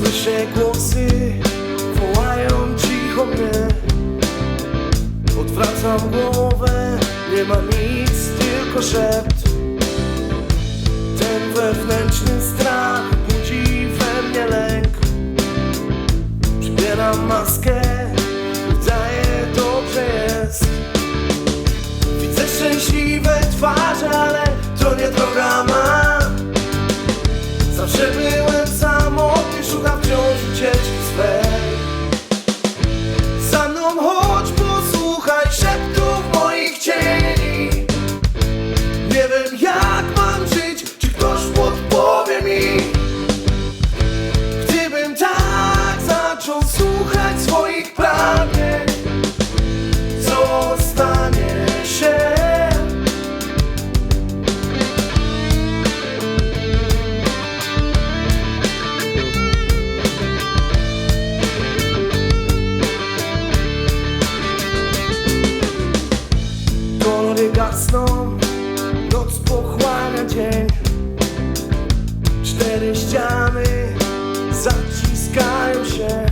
Słyszę głosy, wołają cicho mnie. Odwracam głowę, nie ma nic, tylko szept. Ten wewnętrzny come home. Gasną, noc pochłania dzień. Cztery ściany zaciskają się.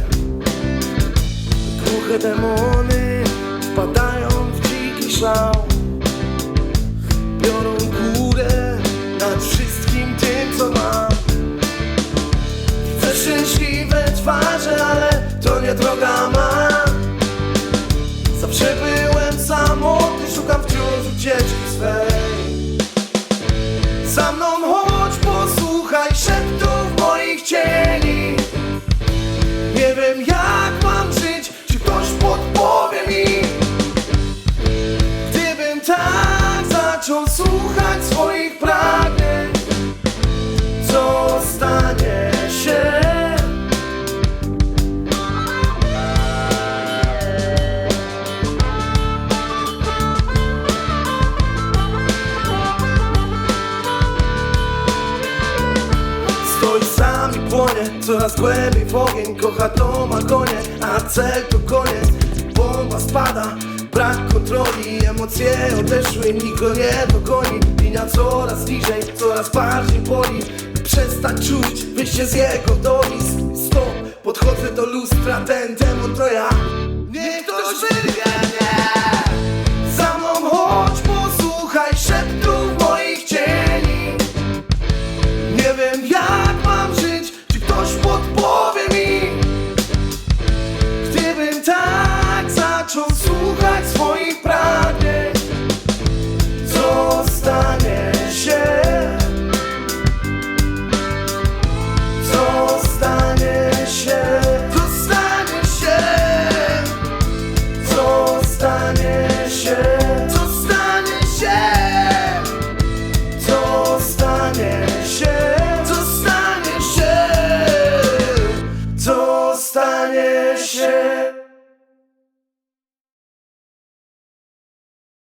Głuche demony wpadają w dziki szał ucieczki swej płonie, coraz głębiej w ogień Kocha to ma konie, a cel to koniec. Bomba spada, brak kontroli Emocje odeszły, nikt go nie dogoni. Linia coraz niżej, coraz bardziej boli. Przestać czuć, wyjście z jego doli Stop, podchodzę do lustra, ten demon to ja. Niech ktoś wyrwie mnie. Za mną chodź, posłuchaj szeptów moich cieni. Nie wiem jak stanie się.